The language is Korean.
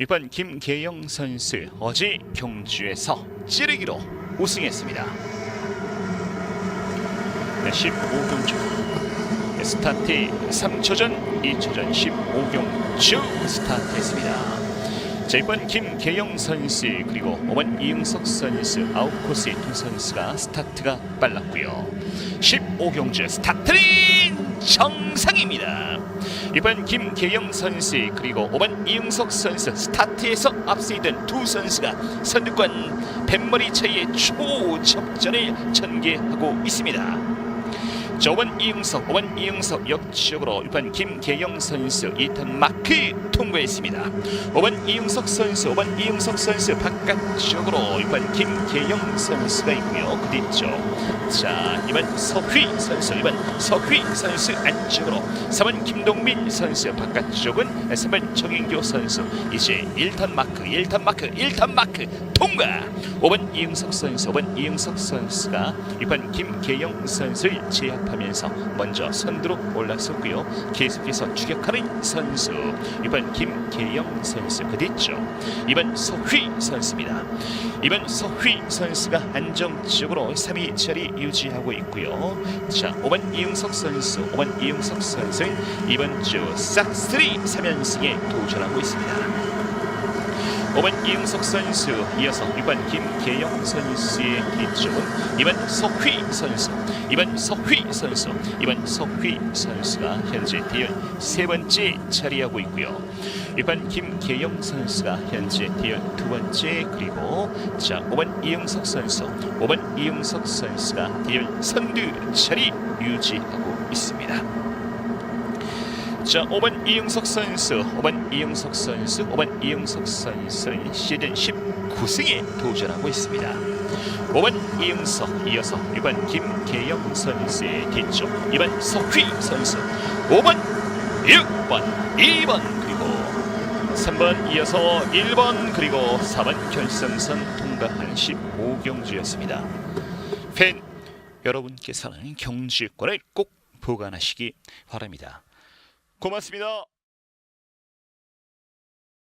이번 김계영 선수 어제 경주에서 찌르기로 우승했습니다. 네, 15경주 스타트 3초 전 2초 전 15경주 스타트했습니다. 자 이번 김계영 선수 그리고 5번 이응석 선수 아웃코스의 두 선수가 스타트가 빨랐고요. 15경주 스타트는 정상입니다. 이번 김계영 선수 그리고 5번 이응석 선수 스타트에서 앞서있던 두 선수가 선두권 뱃머리 차이의 초접전을 전개하고 있습니다. 자, 5번 이응석, 5번 이응석 역적으로 이번 김계영 선수 2턴 마크 통과했습니다. 5번 이응석 선수, 5번 이응석 선수 바깥쪽으로 이번 김계영 선수가 있고요. 그 뒤쪽. 자, 이번 서휘 선수, 이번 서휘 선수 안쪽으로 3번 김동민 선수 바깥쪽은 3번 정인교 선수 이제 1턴 마크, 1턴 마크, 1턴 마크 통과. 5번 이응석 선수, 5번 이응석 선수가 이번 김계영 선수를 제압하면서 먼저 선두로 올랐었고요. 계속해서 추격하는 선수 이번 김계영 선수 그 뒤쪽 이번 서휘 선수입니다. 이번 서휘 선수가 안정적으로 3위 자리 유지하고 있고요. 자, 5번 이응석 선수, 5번 이응석 선수는 이번 주 싹쓸이 3연승에 도전하고 있습니다. 5번 이응석 선수 이어서 6번 김계영 선수의 뒤쪽은 이번 석휘 선수 이번 석휘 선수 이번 석휘 선수가 현재 대연 세 번째 자리하고 있고요 6번 김계영 선수가 현재 대연 두 번째 그리고 자 5번 이응석 선수 5번 이응석 선수가 대연 선두 자리 유지하고 있습니다. 자, 5번 이응석 선수, 5번 이응석 선수, 5번 이응석 선수는 시즌 19승에 도전하고 있습니다. 5번 이응석, 이어서 6번 김계영 선수의 뒤쪽, 2번 석휘 선수, 5번, 6번, 2번 그리고 3번 이어서 1번 그리고 4번 결승선 통과한 15경주였습니다. 팬 여러분께서는 경주권을 꼭 보관하시기 바랍니다. 고맙습니다.